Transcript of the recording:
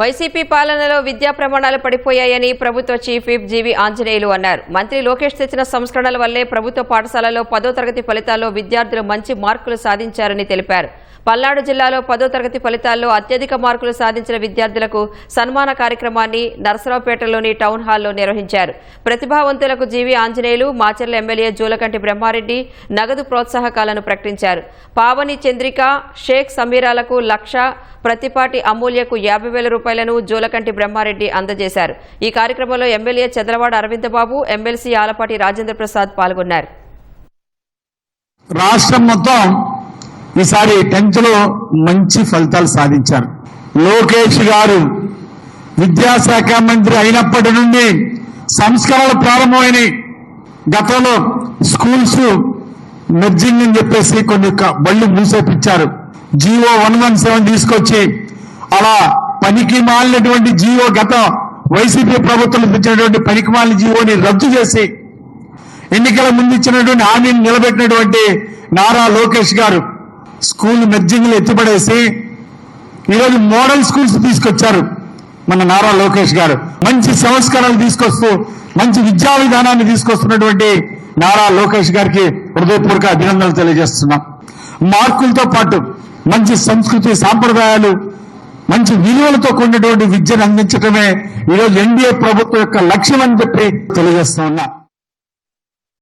YCP పాలనలో విద్యా ప్రమాణాలు పడిపోయాయని ప్రభుత్వ చీఫ్ విప్ జీవి ఆంజనేయులు అన్నారు. మంత్రి లోకేష్ తెచ్చిన సంస్కరణల వల్లే ప్రభుత్వ పాఠశాలలో పదో తరగతి ఫలితాల్లో విద్యార్థులు మంచి మార్కులు సాధించారని తెలిపారు. పల్నాడు జిల్లాలో పదో తరగతి ఫలితాల్లో అత్యధిక మార్కులు సాధించిన విద్యార్థులకు సన్మాన కార్యక్రమాన్ని నరసరావుపేటలోని టౌన్ హాల్లో నిర్వహించారు. ప్రతిభావంతులకు జీవి ఆంజనేయులు మాచర్ల ఎమ్మెల్యే జూలకంటి బ్రహ్మారెడ్డి నగదు ప్రోత్సాహకాలను ప్రకటించారు. పావని చంద్రిక షేక్ సమీరాలకు లక్ష ప్రతిపాటి అమూల్యకు యాభై వేల రూపాయలను జోలకంటి బ్రహ్మారెడ్డి అందజేశారు. ఈ కార్యక్రమంలో ఎమ్మెల్యే చంద్రవాడ అరవిందబాబు ఎమ్మెల్సీ ఆలపాటి రాజేంద్ర ప్రసాద్ పాల్గొన్నారు. రాష్ట్రం మొత్తం ఈసారి టెన్త్లో మంచి ఫలితాలు సాధించారు. లోకేష్ గారు విద్యాశాఖ మంత్రి అయినప్పటి నుండి సంస్కరణలు ప్రారంభమైనవి గతంలో స్కూల్స్ మెర్జింగ్ అని చెప్పేసి కొన్ని బళ్ళు మూసేపించారు జీవో వన్ వన్ సెవెన్ తీసుకొచ్చి అలా పనికి మాలినటువంటి జియో గత వైసీపీ ప్రభుత్వం ఇచ్చినటువంటి పనికి మాలిన జీవోని రద్దు చేసి ఎన్నికల ముందు ఇచ్చినటువంటి హామీని నిలబెట్టినటువంటి నారా లోకేష్ గారు స్కూల్ మెర్జింగ్లు ఎత్తిపడేసి ఈరోజు మోడల్ స్కూల్స్ తీసుకొచ్చారు మన నారా లోకేష్ గారు. మంచి సంస్కరణలు తీసుకొస్తూ మంచి విద్యా విధానాన్ని తీసుకొస్తున్నటువంటి నారా లోకేష్ గారికి హృదయపూర్వక అభినందనలు తెలియజేస్తున్నాం. మార్కులతో పాటు మంచి సంస్కృతి సాంప్రదాయాలు మంచి విలువలతో కూడినటువంటి విద్యను అందించడమే ఈరోజు ఎన్డీఏ ప్రభుత్వం యొక్క లక్ష్యం అని చెప్పి తెలియజేస్తా ఉన్నా.